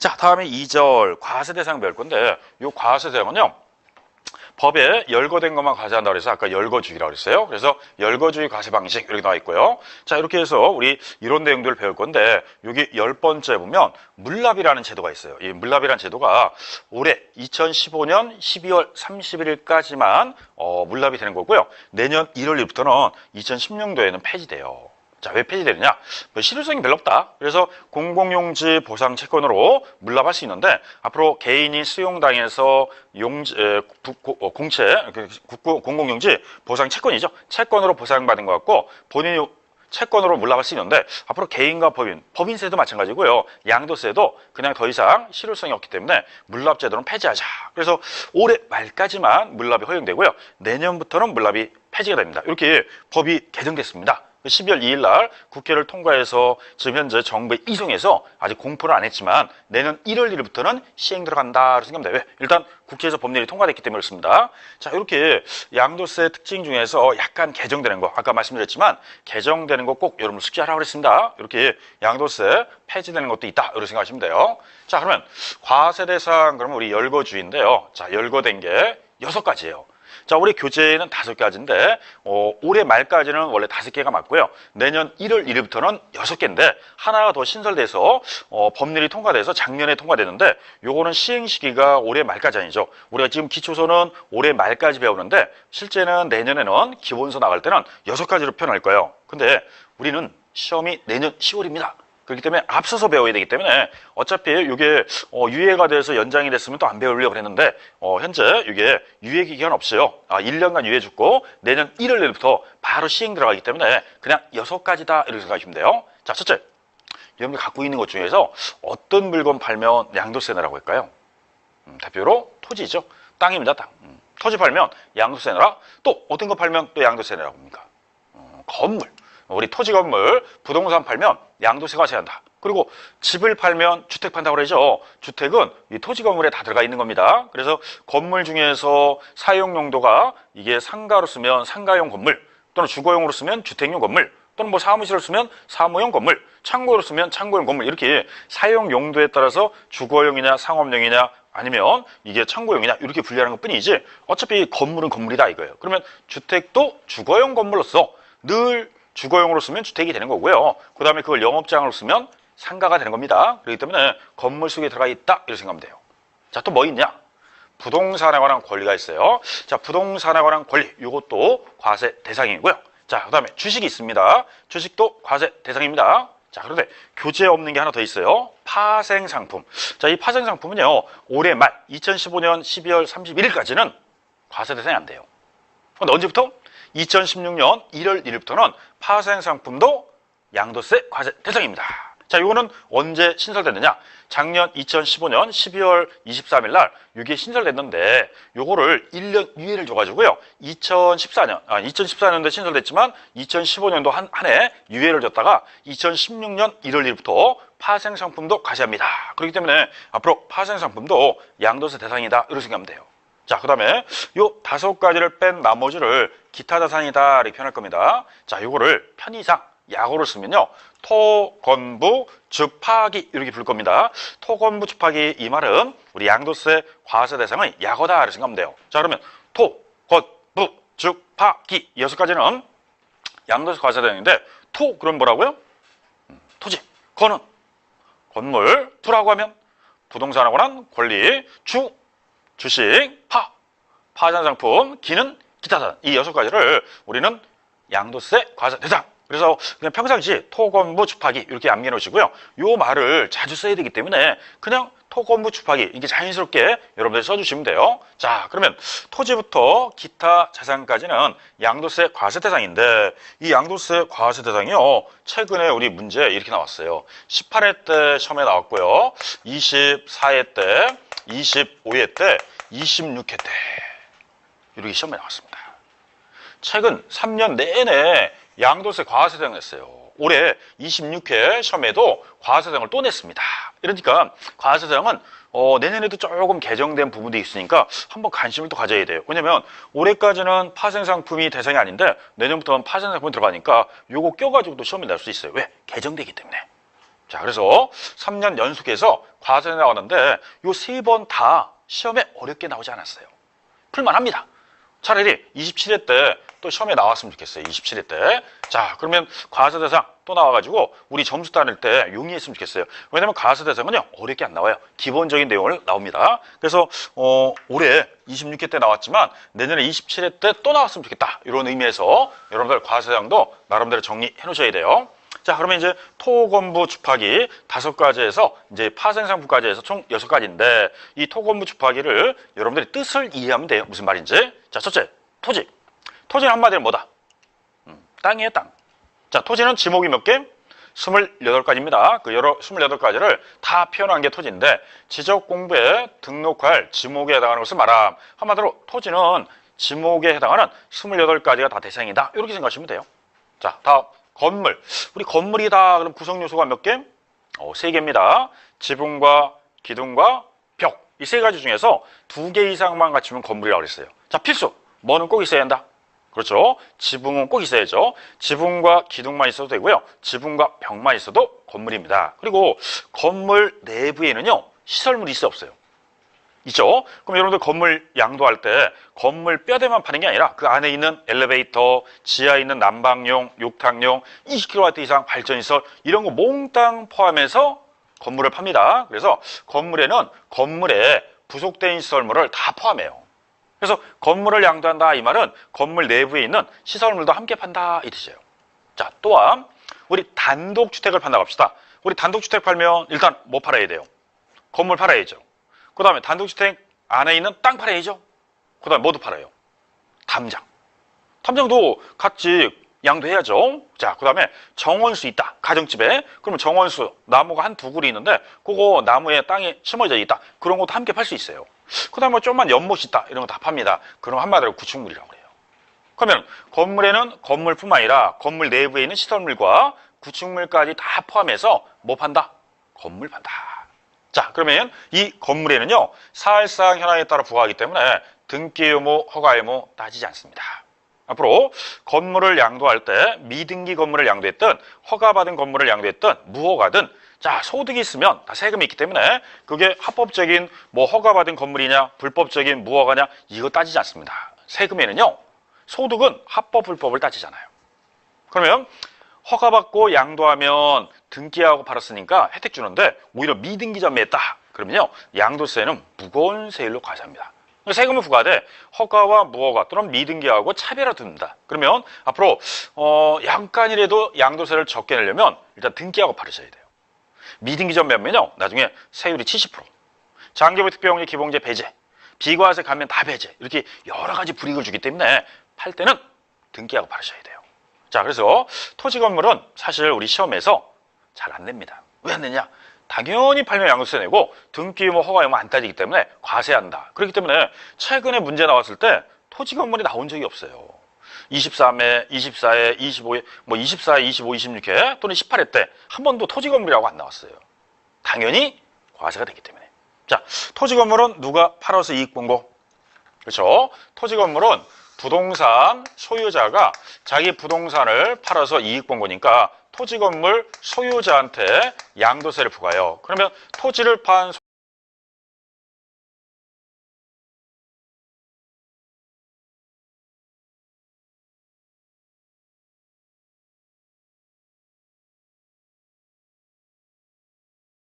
자, 다음에 2절 과세 대상 배울 건데 요 과세 대상은요. 법에 열거된 것만 과세한다고 해서 아까 열거주의라고 그랬어요. 그래서 열거주의 과세 방식 이렇게 나와 있고요. 자, 이렇게 해서 우리 이런 내용들을 배울 건데 여기 열 번째 보면 물납이라는 제도가 있어요. 이 물납이라는 제도가 올해 2015년 12월 31일까지만 어, 물납이 되는 거고요. 내년 1월 1일부터는 2016년도에는 폐지돼요. 자, 왜 폐지되느냐? 뭐 실효성이 별로 없다. 그래서 공공용지 보상 채권으로 물납할 수 있는데 앞으로 개인이 수용당해서 용지, 에, 부- 고- 어, 공채, 그 국고 공공용지 보상 채권이죠. 채권으로 보상받은 것 같고 본인이 채권으로 물납할 수 있는데 앞으로 개인과 법인, 법인세도 마찬가지고요. 양도세도 그냥 더 이상 실효성이 없기 때문에 물납 제도는 폐지하자. 그래서 올해 말까지만 물납이 허용되고요. 내년부터는 물납이 폐지가 됩니다. 이렇게 법이 개정됐습니다. 12월 2일 날 국회를 통과해서 지금 현재 정부에 이송해서 아직 공포를 안 했지만 내년 1월 1일부터는 시행 들어간다. 고 생각합니다. 왜? 일단 국회에서 법률이 통과됐기 때문에 그렇습니다. 자, 이렇게 양도세 특징 중에서 약간 개정되는 거, 아까 말씀드렸지만 개정되는 거 꼭 여러분 숙지하라고 그랬습니다. 이렇게 양도세 폐지되는 것도 있다. 이렇게 생각하시면 돼요. 자, 그러면 과세 대상 그러면 우리 열거주인데요. 자, 열거된 게 여섯 가지예요. 자, 올해 교재는 다섯 가지인데, 어, 올해 말까지는 원래 다섯 개가 맞고요. 내년 1월 1일부터는 여섯 개인데, 하나가 더 신설돼서, 어, 법률이 통과돼서 작년에 통과됐는데, 요거는 시행 시기가 올해 말까지 아니죠. 우리가 지금 기초서는 올해 말까지 배우는데, 실제는 내년에는 기본서 나갈 때는 여섯 가지로 표현할 거예요. 근데 우리는 시험이 내년 10월입니다. 그렇기 때문에 앞서서 배워야 되기 때문에 어차피 이게 어, 유예가 돼서 연장이 됐으면 또 안 배우려고 했는데 어, 현재 이게 유예 기간 없어요. 아, 1년간 유예 주고 내년 1월 1일부터 바로 시행 들어가기 때문에 그냥 여섯 가지다 이렇게 생각하시면 돼요. 자, 첫째. 여러분들 갖고 있는 것 중에서 어떤 물건 팔면 양도세 내라고 할까요? 음, 대표로 토지죠. 땅입니다, 땅. 음, 토지 팔면 양도세 내라. 또 어떤 거 팔면 또 양도세 내라고 합니까? 어, 건물. 우리 토지 건물, 부동산 팔면 양도세가 세한다. 그리고 집을 팔면 주택 판다고 그러죠. 주택은 이 토지 건물에 다 들어가 있는 겁니다. 그래서 건물 중에서 사용 용도가 이게 상가로 쓰면 상가용 건물, 또는 주거용으로 쓰면 주택용 건물, 또는 뭐 사무실로 쓰면 사무용 건물, 창고로 쓰면 창고용 건물 이렇게 사용 용도에 따라서 주거용이냐 상업용이냐 아니면 이게 창고용이냐 이렇게 분리하는 것 뿐이지 어차피 건물은 건물이다 이거예요. 그러면 주택도 주거용 건물로서 늘 주거용으로 쓰면 주택이 되는 거고요. 그 다음에 그걸 영업장으로 쓰면 상가가 되는 겁니다. 그렇기 때문에 건물 속에 들어가 있다 이렇게 생각하면 돼요. 자 또 뭐 있냐? 부동산에 관한 권리가 있어요. 자, 부동산에 관한 권리, 이것도 과세 대상이고요. 자, 그 다음에 주식이 있습니다. 주식도 과세 대상입니다. 자, 그런데 교재에 없는 게 하나 더 있어요. 파생상품. 자, 이 파생상품은요, 올해 말 2015년 12월 31일까지는 과세 대상이 안 돼요. 근데 언제부터? 2016년 1월 1일부터는 파생 상품도 양도세 과세 대상입니다. 자, 이거는 언제 신설됐느냐? 작년 2015년 12월 23일 날 이게 신설됐는데 요거를 1년 유예를 줘가지고요. 2014년, 아, 2014년도에 신설됐지만 2015년도 한, 한 해 유예를 줬다가 2016년 1월 1일부터 파생상품도 과세합니다. 그렇기 때문에 앞으로 파생상품도 양도세 대상이다. 이렇게 생각하면 돼요. 자, 그 다음에 요 다섯 가지를 뺀 나머지를 기타 자산이다 이렇게 표현할 겁니다. 자, 요거를 편의상 약어로 쓰면요. 토, 건부, 주파기 이렇게 부를 겁니다. 토, 건부, 주파기 이 말은 우리 양도세 과세 대상의 약어다 이렇게 생각하면 돼요. 자, 그러면 토, 건 부, 주파기 이 여섯 가지는 양도세 과세 대상인데 토 그럼 뭐라고요? 음, 토지, 건은 건물, 부라고 하면 부동산에 관한 권리, 주, 주식, 파, 파산 상품, 기는 기타산 이 여섯 가지를 우리는 양도세 과세 대상. 그래서 그냥 평상시 토건부 주파기 이렇게 암기해 놓으시고요. 요 말을 자주 써야 되기 때문에 그냥 토건부 주파기 이게 자연스럽게 여러분들이 써주시면 돼요. 자 그러면 토지부터 기타 자산까지는 양도세 과세 대상인데 이 양도세 과세 대상이요. 최근에 우리 문제 이렇게 나왔어요. 18회 때 시험에 나왔고요. 24회 때, 25회 때, 26회 때 이렇게 시험에 나왔습니다. 최근 3년 내내 양도세 과세 대상을 냈어요. 올해 26회 시험에도 과세 대상을 또 냈습니다. 이러니까 과세 대상은 어, 내년에도 조금 개정된 부분도 있으니까 한번 관심을 또 가져야 돼요. 왜냐면 올해까지는 파생상품이 대상이 아닌데 내년부터는 파생상품이 들어가니까 요거 껴가지고 또 시험에 낼수 있어요. 왜? 개정되기 때문에. 자, 그래서 3년 연속해서 과세에 나왔는데 요 세 번 다 시험에 어렵게 나오지 않았어요. 풀만합니다. 차라리 27회 때 또 시험에 나왔으면 좋겠어요. 27회 때. 자, 그러면 과세 대상 또 나와가지고 우리 점수 따낼 때 용이했으면 좋겠어요. 왜냐면 과세 대상은요, 어렵게 안 나와요. 기본적인 내용을 나옵니다. 그래서, 어, 올해 26회 때 나왔지만 내년에 27회 때 또 나왔으면 좋겠다. 이런 의미에서 여러분들 과세 대상도 나름대로 정리해 놓으셔야 돼요. 자, 그러면 이제 토건부 주파기 다섯 가지에서 이제 파생상부까지 해서 총 여섯 가지인데 이 토건부 주파기를 여러분들이 뜻을 이해하면 돼요. 무슨 말인지. 자, 첫째, 토지. 토지는 한마디로 뭐다? 음, 땅이에요, 땅. 자, 토지는 지목이 몇 개? 28가지입니다. 그 여러 28가지를 다 표현한 게 토지인데 지적 공부에 등록할 지목에 해당하는 것을 말함. 한마디로 토지는 지목에 해당하는 28가지가 다 대상이다. 이렇게 생각하시면 돼요. 자, 다음 건물. 우리 건물이 다. 그럼 구성 요소가 몇 개? 어, 세 개입니다. 지붕과 기둥과 벽. 이 세 가지 중에서 두 개 이상만 갖추면 건물이라고 그랬어요. 자, 필수. 뭐는 꼭 있어야 한다. 그렇죠. 지붕은 꼭 있어야죠. 지붕과 기둥만 있어도 되고요. 지붕과 벽만 있어도 건물입니다. 그리고 건물 내부에는요. 시설물이 있어 없어요. 있죠. 그럼 여러분들 건물 양도할 때 건물 뼈대만 파는 게 아니라 그 안에 있는 엘리베이터, 지하에 있는 난방용, 욕탕용, 20kW 이상 발전시설 이런 거 몽땅 포함해서 건물을 팝니다. 그래서 건물에는 건물에 부속된 시설물을 다 포함해요. 그래서 건물을 양도한다 이 말은 건물 내부에 있는 시설물도 함께 판다 이 뜻이에요. 자, 또한 우리 단독주택을 판다고 합시다. 우리 단독주택 팔면 일단 뭐 팔아야 돼요? 건물 팔아야죠. 그 다음에 단독주택 안에 있는 땅 팔아야죠. 그 다음에 뭐도 팔아요? 담장. 담장도 같이 양도해야죠. 자, 그 다음에 정원수 있다. 가정집에. 그러면 정원수, 나무가 한 두 그루 있는데, 그거 나무에 땅에 심어져 있다. 그런 것도 함께 팔 수 있어요. 그 다음에 좀만 연못 있다. 이런 거 다 팝니다. 그럼 한마디로 구축물이라고 그래요. 그러면 건물에는 건물뿐만 아니라 건물 내부에 있는 시설물과 구축물까지 다 포함해서 뭐 판다? 건물 판다. 자, 그러면 이 건물에는요, 사실상 현황에 따라 부과하기 때문에 등기 의무, 허가 의무 따지지 않습니다. 앞으로 건물을 양도할 때 미등기 건물을 양도했든 허가받은 건물을 양도했든 무허가든 자 소득이 있으면 다 세금이 있기 때문에 그게 합법적인 뭐 허가받은 건물이냐 불법적인 무허가냐 이거 따지지 않습니다. 세금에는요 소득은 합법 불법을 따지잖아요. 그러면 허가받고 양도하면 등기하고 팔았으니까 혜택 주는데 오히려 미등기점에 했다. 그러면요 양도세는 무거운 세율로 과세합니다. 세금을 부과돼 허가와 무허가 또는 미등기하고 차별화 둡니다. 그러면 앞으로 어, 약간이라도 양도세를 적게 내려면 일단 등기하고 팔으셔야 돼요. 미등기점 매매는요 나중에 세율이 70% 장기부 특별공제 기본제 배제 비과세 가면 다 배제 이렇게 여러 가지 불이익을 주기 때문에 팔 때는 등기하고 팔으셔야 돼요. 자 그래서 토지 건물은 사실 우리 시험에서 잘 안 냅니다. 왜 안 내냐? 당연히 팔면 양도세 내고 등기 의무 허가 의무 안 따지기 때문에 과세한다. 그렇기 때문에 최근에 문제 나왔을 때 토지 건물이 나온 적이 없어요. 23회, 24회, 25회, 뭐 24회, 25, 26회 또는 18회 때 한 번도 토지 건물이라고 안 나왔어요. 당연히 과세가 되기 때문에. 자, 토지 건물은 누가 팔아서 이익 본 거? 그렇죠? 토지 건물은 부동산 소유자가 자기 부동산을 팔아서 이익 본 거니까 토지 건물 소유자한테 양도세를 부과해요. 그러면 토지를 판